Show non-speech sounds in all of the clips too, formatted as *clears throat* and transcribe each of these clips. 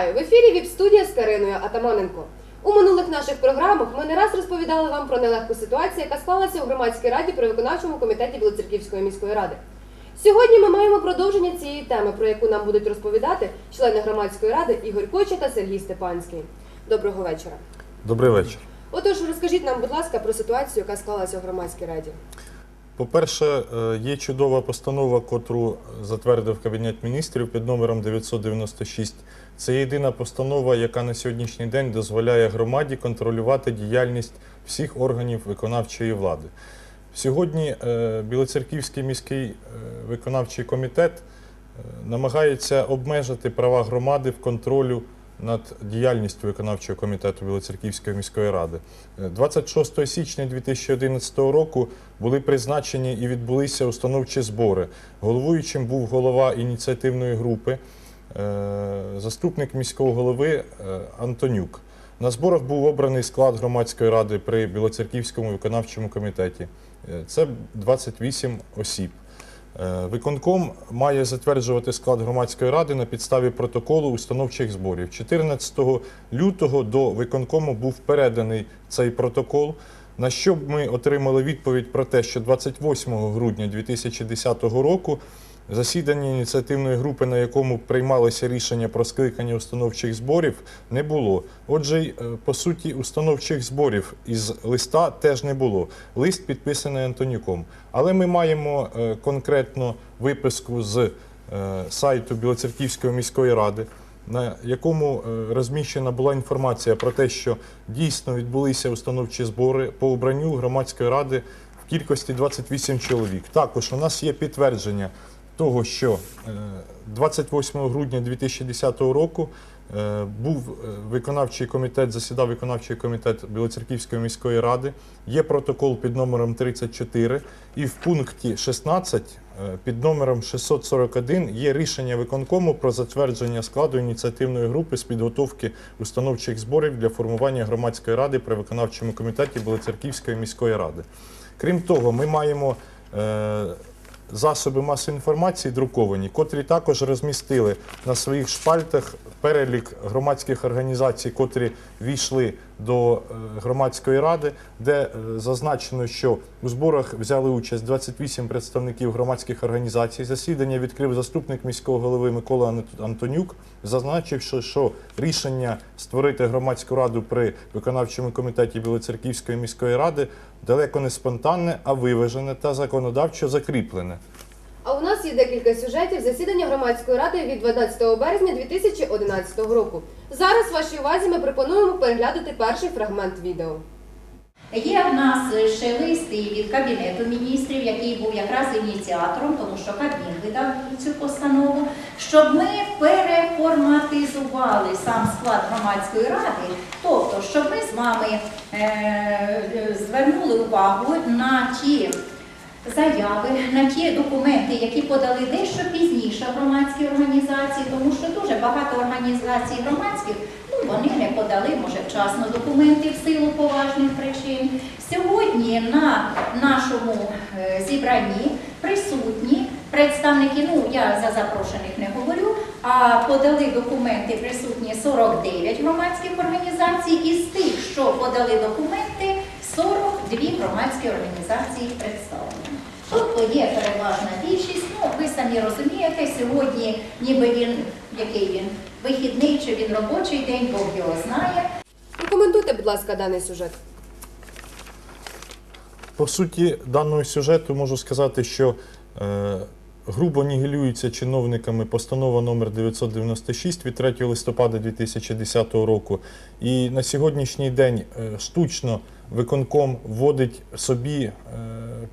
Вітаю! В ефірі ВІП-студія з Кариною Атаманенко. У минулих наших програмах ми не раз розповідали вам про нелегку ситуацію, яка склалася у громадській раді при виконавчому комітеті Білоцерківської міської ради. Сьогодні ми маємо продовження цієї теми, про яку нам будуть розповідати члени громадської ради Ігор Коча та Сергій Степанський. Доброго вечора. Добрий вечір. Отож, розкажіть нам, будь ласка, про ситуацію, яка склалася у громадській раді. По-перше, е, є чудова постанова, котру затвердив Кабінет міністрів під номером 996. Це єдина постанова, яка на сьогоднішній день дозволяє громаді контролювати діяльність всіх органів виконавчої влади. Сьогодні е, Білоцерківський міський е, виконавчий комітет намагається обмежити права громади в контролю над діяльністю виконавчого комітету Білоцерківської міської ради. Е, 26 січня 2011 року були призначені і відбулися установчі збори. Головуючим був голова ініціативної групи, е, заступник міського голови е, Антонюк. На зборах був обраний склад громадської ради при Білоцерківському виконавчому комітеті. Е, Це 28 осіб. Е, Виконком має затверджувати склад громадської ради на підставі протоколу установчих зборів. 14 лютого до виконкому був переданий цей протокол. На що б ми отримали відповідь про те, що 28 грудня 2010 року засідання ініціативної групи, на якому приймалося рішення про скликання установчих зборів, не було. Отже, е, по суті, установчих зборів із листа теж не було. Лист підписаний Антонюком. Але ми маємо е, конкретно виписку з е, сайту Білоцерківської міської ради, на якому розміщена була інформація про те, що дійсно відбулися установчі збори по обранню громадської ради в кількості 28 чоловік. Також у нас є підтвердження того, що е, 28 грудня 2010 року е, був е, виконавчий комітет, засідав виконавчий комітет Білоцерківської міської ради. Є протокол під номером 34, і в пункті 16 е, під номером 641 є рішення виконкому про затвердження складу ініціативної групи з підготовки установчих зборів для формування громадської ради при виконавчому комітеті Білоцерківської міської ради. Крім того, ми маємо е, засоби масової інформації друковані, котрі також розмістили на своїх шпальтах перелік громадських організацій, котрі війшли до е, громадської ради, де е, зазначено, що у зборах взяли участь 28 представників громадських організацій. Засідання відкрив заступник міського голови Микола Ан- Антонюк, зазначивши, що рішення створити громадську раду при виконавчому комітеті Білоцерківської міської ради далеко не спонтанне, а виважене та законодавчо закріплене. А у нас є декілька сюжетів засідання громадської ради від 12 березня 2011 року. Зараз вашій увазі ми пропонуємо переглянути перший фрагмент відео. Є в нас ще лист від Кабінету міністрів, який був якраз ініціатором, тому що Кабмін видав цю постанову, щоб ми переформатизували сам склад громадської ради, тобто, щоб ми з вами е, звернули увагу на ті заяви, на ті документи, які подали дещо пізніше громадські організації, тому що дуже багато організацій громадських ну, вони не подали, може, вчасно документи в силу поважних причин. Сьогодні на нашому е, зібранні присутні представники, ну я за запрошених не говорю, а подали документи присутні 49 громадських організацій. Із тих, що подали документи, 42 громадські організації представлені. Тобто є переважна більшість, ну ви самі розумієте, сьогодні ніби він, який він, вихідний чи він робочий день, Бог його знає. Прокоментуйте, будь ласка, даний сюжет. По суті, даного сюжету можу сказати, що е, грубо нігілюється чиновниками постанова номер 996 від 3 листопада 2010 року. І на сьогоднішній день е, штучно виконком вводить собі е,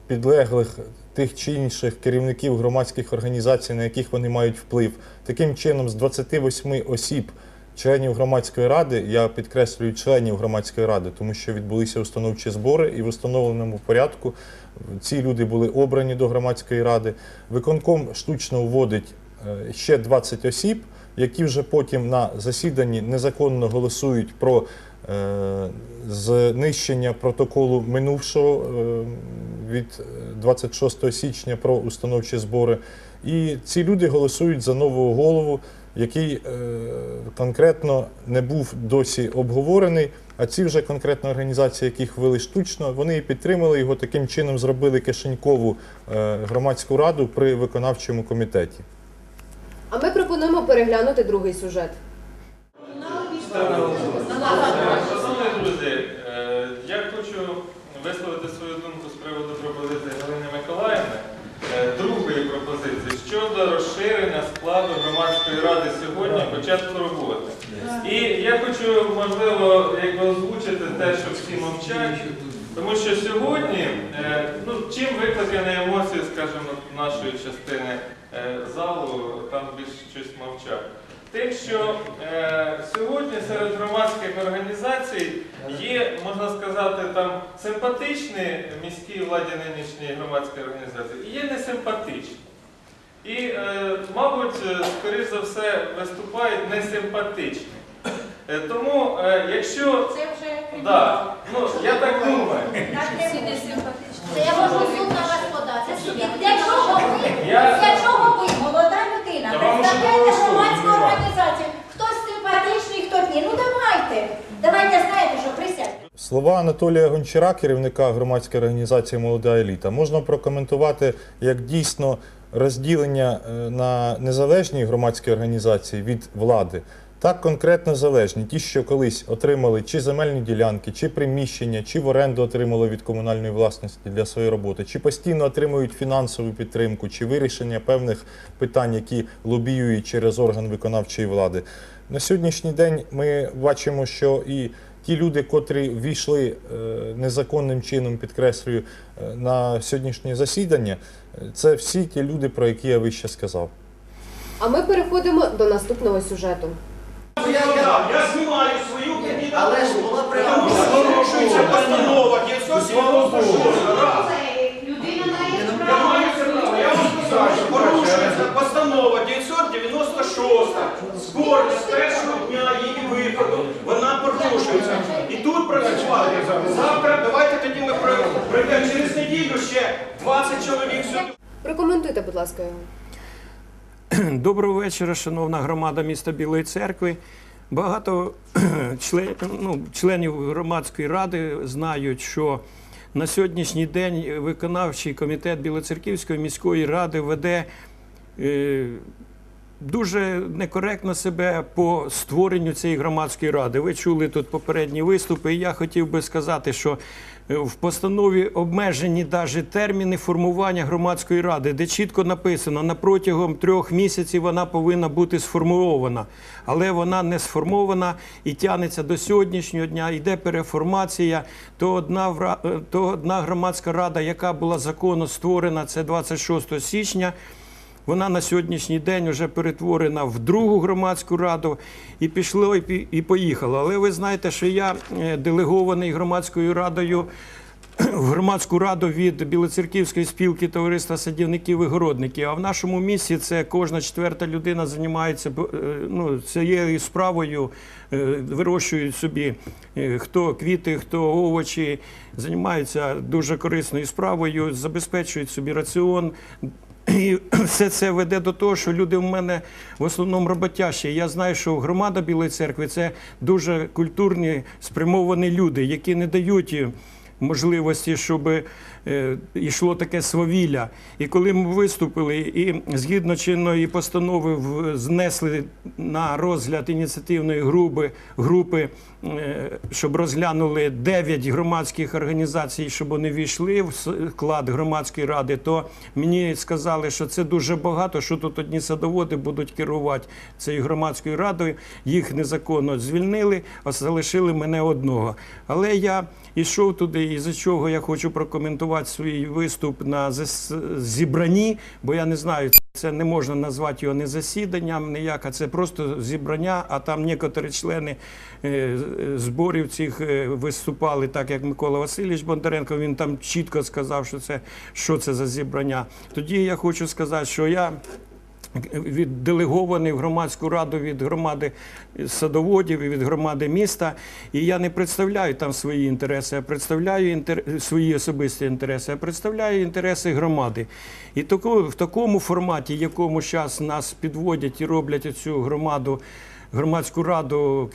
підлеглих тих чи інших керівників громадських організацій, на яких вони мають вплив. Таким чином, з 28 осіб членів громадської ради, я підкреслюю членів громадської ради, тому що відбулися установчі збори, і в установленому порядку ці люди були обрані до громадської ради. Виконком штучно вводить е, ще 20 осіб, які вже потім на засіданні незаконно голосують про знищення протоколу минувшого е, від 26 січня про установчі збори. І ці люди голосують за нового голову, який е, конкретно не був досі обговорений. А ці вже конкретно організації, яких ввели штучно, вони і підтримали його таким чином, зробили кишенькову е, громадську раду при виконавчому комітеті. А ми пропонуємо переглянути другий сюжет. Шановні друзі, е, я хочу висловити свою думку з приводу пропозиції Галини Миколаївни, е, другої пропозиції щодо розширення складу громадської ради сьогодні, початку роботи. І я хочу, можливо, якби озвучити те, що всі мовчать, тому що сьогодні, е, ну, чим викликані емоції, скажімо, нашої частини залу, там більш щось мовчать. Тим, що е, сьогодні серед громадських організацій є, можна сказати, там симпатичні міській владі нинішньої громадської організації, і є несимпатичні. І, е, мабуть, е, скоріш за все, виступають несимпатичні. Е, тому, е, якщо. Це вже Да, ну, я так думаю. Це я можу суд на вас подати. Для чого ви? Для чого ви, молода людина, представляєте ще давайте. Знаєте, що присядьте. Слова Анатолія Гончара, керівника громадської організації Молода еліта, можна прокоментувати як дійсно розділення е, на незалежні громадські організації від влади. Так конкретно залежні, ті, що колись отримали чи земельні ділянки, чи приміщення, чи в оренду отримали від комунальної власності для своєї роботи, чи постійно отримують фінансову підтримку, чи вирішення певних питань, які лобіюють через орган виконавчої влади. На сьогоднішній день ми бачимо, що і ті люди, котрі ввійшли е, незаконним чином, підкреслюю, е, на сьогоднішнє засідання, е, це всі ті люди, про які я вище сказав. А ми переходимо до наступного сюжету. Я, я, знімаю свою кандидатуру. Але ж була Тому що порушується постанова 996 раз. Я маю це право. Я вам сказав, що порушується постанова 996 зборня з першого дня її виходу. Вона порушується. І тут працювати. Завтра давайте тоді ми прийдемо через неділю ще 20 чоловік сюди. Прокоментуйте, будь ласка, його. *clears throat* Доброго вечора, шановна громада міста Білої церкви. Багато *clears throat* член, ну, членів громадської ради знають, що на сьогоднішній день виконавчий комітет Білоцерківської міської ради веде е, дуже некоректно себе по створенню цієї громадської ради. Ви чули тут попередні виступи, і я хотів би сказати, що е, в постанові обмежені навіть терміни формування громадської ради, де чітко написано, на протягом трьох місяців вона повинна бути сформована, але вона не сформована і тягнеться до сьогоднішнього дня. Йде переформація. То одна е, то одна громадська рада, яка була законно створена, це 26 січня. Вона на сьогоднішній день вже перетворена в другу громадську раду і пішло, і поїхало. Але ви знаєте, що я е, делегований громадською радою *clears throat* в громадську раду від Білоцерківської спілки товариства садівників і городників. А в нашому місті це кожна четверта людина займається е, ну, цією справою, е, вирощують собі хто квіти, хто овочі, займаються дуже корисною справою, забезпечують собі раціон. І *clears throat* все це веде до того, що люди в мене в основному роботящі. Я знаю, що громада Білої церкви це дуже культурні спрямовані люди, які не дають е, можливості, щоб е, йшло таке свавілля. І коли ми виступили і згідно чинної постанови знесли на розгляд ініціативної групи, групи е, щоб розглянули 9 громадських організацій, щоб вони війшли в склад громадської ради, то мені сказали, що це дуже багато, що тут одні садоводи будуть керувати цією громадською радою. Їх незаконно звільнили, а залишили мене одного. Але я йшов туди, і за чого я хочу прокоментувати свій виступ на зібранні, бо я не знаю. Це не можна назвати його не засіданням, ніяк, а це просто зібрання, а там некоторі члени е, зборів цих е, виступали, так як Микола Васильович Бондаренко, він там чітко сказав, що це, що це за зібрання. Тоді я хочу сказати, що я відделегований в громадську раду від громади садоводів і від громади міста. І я не представляю там свої інтереси, а представляю інтер... свої особисті інтереси, а представляю інтереси громади. І в такому форматі, якому зараз нас підводять і роблять цю громаду. Громадську раду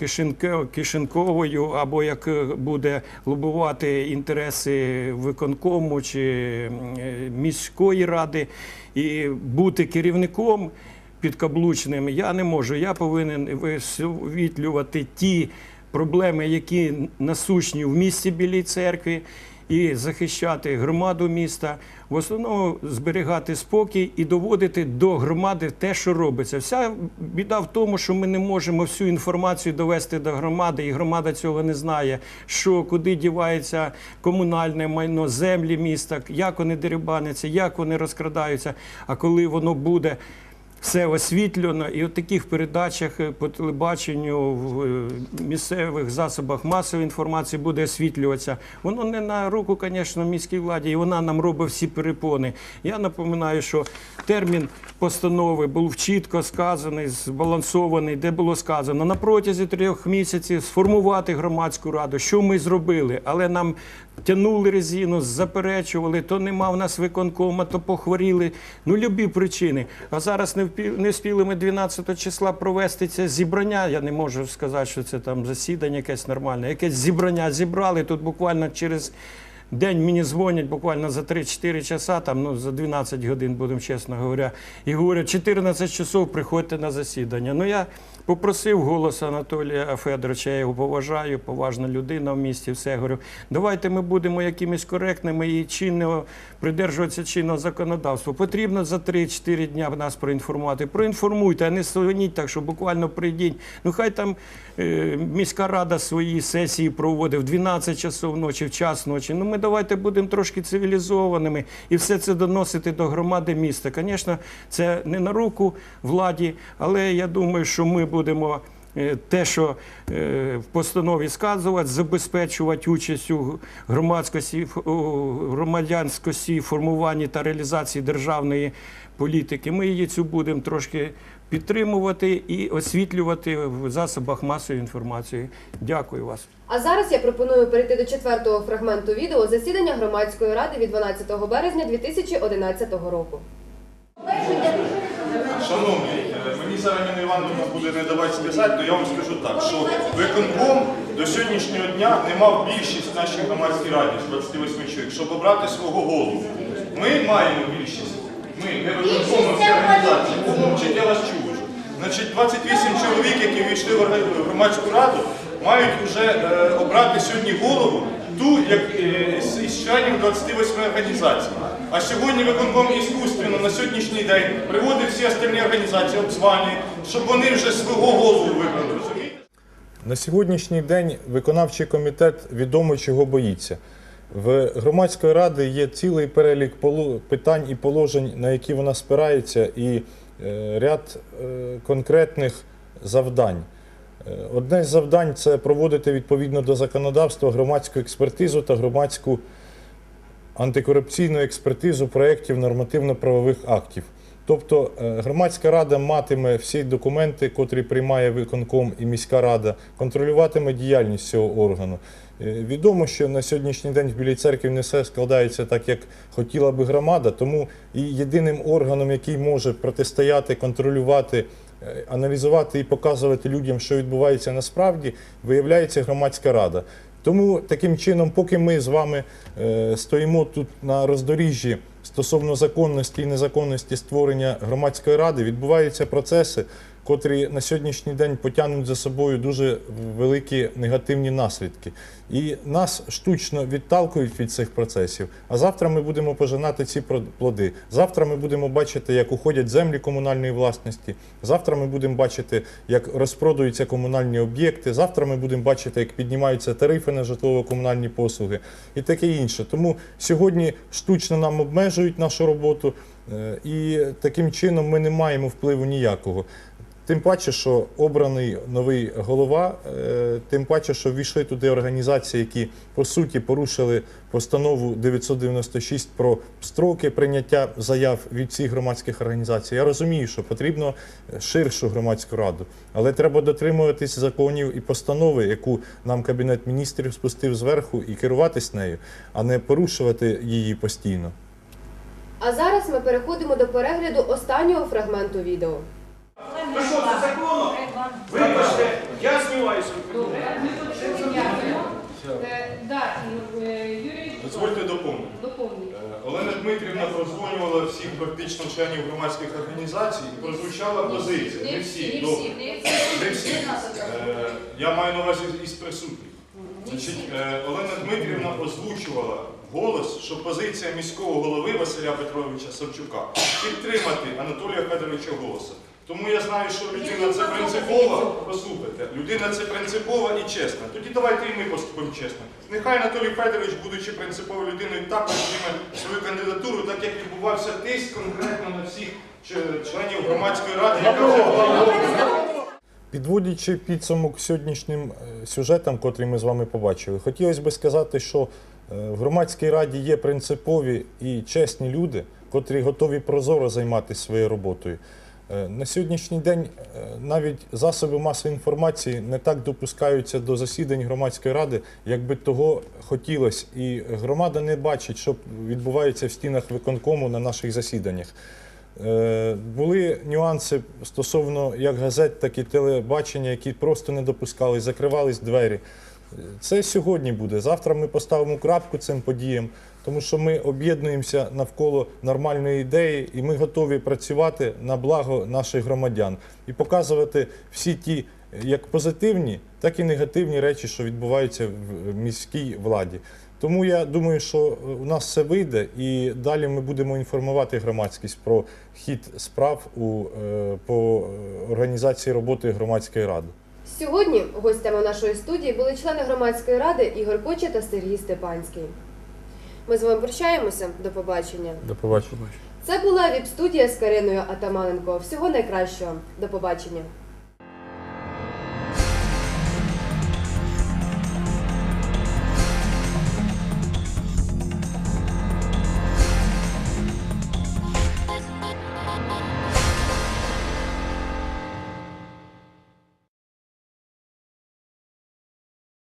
Кишенковою, або як е, буде лобувати інтереси виконкому чи е, міської ради і бути керівником підкаблучним, я не можу. Я повинен висвітлювати ті проблеми, які насущні в місті Білій церкві, і захищати громаду міста, в основному зберігати спокій і доводити до громади те, що робиться. Вся біда в тому, що ми не можемо всю інформацію довести до громади, і громада цього не знає, що куди дівається комунальне майно, землі міста, як вони дерибаняться, як вони розкрадаються. А коли воно буде все освітлено, і от таких передачах е, по телебаченню в е, місцевих засобах масової інформації буде освітлюватися. Воно не на руку, звісно, міській владі, і вона нам робить всі перепони. Я напоминаю, що термін постанови був чітко сказаний, збалансований, де було сказано на протязі трьох місяців сформувати громадську раду, що ми зробили, але нам тянули резину, заперечували, то нема в нас виконкома, то похворіли. Ну, любі причини. А зараз не впі- не ми 12 числа провести це зібрання. Я не можу сказати, що це там засідання якесь нормальне. Якесь зібрання зібрали тут буквально через. День мені дзвонять буквально за 3-4 часа, там, ну, за 12 годин, будемо чесно говоря, і говорять, 14 часов приходьте на засідання. Ну, я попросив голос Анатолія Федоровича, я його поважаю, поважна людина в місті, все говорю. Давайте ми будемо якимись коректними і чинного придержуватися чинного законодавства. Потрібно за 3-4 дня нас проінформувати. Проінформуйте, а не свиніть так, що буквально прийдіть. Ну хай там е, міська рада свої сесії проводить в 12 часов ночі, в час ночі. Ну ми давайте будемо трошки цивілізованими і все це доносити до громади міста. Звісно, це не на руку владі, але я думаю, що ми будемо. е, Те, що е, в постанові сказувати, забезпечувати участь у громадськості, громадянськості, формуванні та реалізації державної політики. Ми її цю будемо трошки підтримувати і освітлювати в засобах масової інформації. Дякую вас. А зараз я пропоную перейти до четвертого фрагменту відео засідання громадської ради від 12 березня 2011 року. Шановні, зараз Ніна Івановна буде не давати сказати, то я вам скажу так, що виконком до сьогоднішнього дня не мав більшість в нашій громадській раді з 28 чоловік, щоб обрати свого голову. Ми маємо більшість. Ми не виконкомом всі організації, помовчить, я вас чую. Значить, 28 чоловік, які війшли в громадську раду, мають вже е, обрати сьогодні голову, ту, як е, з- із членів 28 організацій. А сьогодні виконком іскусственно на сьогоднішній день приводить всі остальні організації, обзванює, щоб вони вже свого голову вибрали. На сьогоднішній день виконавчий комітет відомо чого боїться. В громадської ради є цілий перелік питань і положень, на які вона спирається, і е, ряд е, конкретних завдань. Е, Одне з завдань це проводити відповідно до законодавства громадську експертизу та громадську антикорупційну експертизу проєктів нормативно-правових актів. Тобто е, громадська рада матиме всі документи, котрі приймає виконком і міська рада, контролюватиме діяльність цього органу. Е, Відомо, що на сьогоднішній день в Білій церкві не все складається так, як хотіла би громада, тому і єдиним органом, який може протистояти, контролювати, е, аналізувати і показувати людям, що відбувається насправді, виявляється громадська рада. Тому таким чином, поки ми з вами е, стоїмо тут на роздоріжжі стосовно законності і незаконності створення громадської ради, відбуваються процеси, котрі на сьогоднішній день потягнуть за собою дуже великі негативні наслідки. І нас штучно відталкують від цих процесів. А завтра ми будемо пожинати ці плоди. Завтра ми будемо бачити, як уходять землі комунальної власності. Завтра ми будемо бачити, як розпродаються комунальні об'єкти. Завтра ми будемо бачити, як піднімаються тарифи на житлово-комунальні послуги і таке інше. Тому сьогодні штучно нам обмежують нашу роботу, е, і таким чином ми не маємо впливу ніякого. Тим паче, що обраний новий голова, е, тим паче, що ввійшли туди організації, які по суті порушили постанову 996 про строки прийняття заяв від всіх громадських організацій. Я розумію, що потрібно ширшу громадську раду, але треба дотримуватись законів і постанови, яку нам кабінет міністрів спустив зверху, і керуватись нею, а не порушувати її постійно. А зараз ми переходимо до перегляду останнього фрагменту відео. Ну що, це законно? Вибачте, я знімаюся. Дозвольте доповнити. Е, Олена Дмитрівна прозвонювала всіх практично членів громадських організацій і прозвучала позиція. Не всі, добре. Не всі. Е, Я маю на увазі із присутніх. Значить, е, Олена Дмитрівна озвучувала голос, що позиція міського голови Василя Петровича Савчука підтримати Анатолія Федоровича голоса. Тому я знаю, що людина це принципова. Послухайте, людина це принципова і чесна. Тоді давайте і ми поступимо чесно. Нехай Анатолій Федорович, будучи принциповою людиною, також прийме свою кандидатуру, так як відбувався тиск конкретно на всіх членів громадської ради, яка вже була. Підводячи підсумок сьогоднішнім е, сюжетам, котрі ми з вами побачили, хотілося би сказати, що е, в громадській раді є принципові і чесні люди, котрі готові прозоро займатися своєю роботою. Е, На сьогоднішній день е, навіть засоби масової інформації не так допускаються до засідань громадської ради, як би того хотілося. І громада не бачить, що відбувається в стінах виконкому на наших засіданнях. Е, Були нюанси стосовно як газет, так і телебачення, які просто не допускали, закривались двері. Це сьогодні буде. Завтра ми поставимо крапку цим подіям, тому що ми об'єднуємося навколо нормальної ідеї, і ми готові працювати на благо наших громадян і показувати всі ті е, як позитивні, так і негативні речі, що відбуваються в міській владі. Тому я думаю, що у нас все вийде, і далі ми будемо інформувати громадськість про хід справ у, е, по е, організації роботи громадської ради. Сьогодні гостями нашої студії були члени громадської ради Ігор Коча та Сергій Степанський. Ми з вами прощаємося. До побачення. До побачення. Це була віп-студія з Кариною Атаманенко. Всього найкращого. До побачення.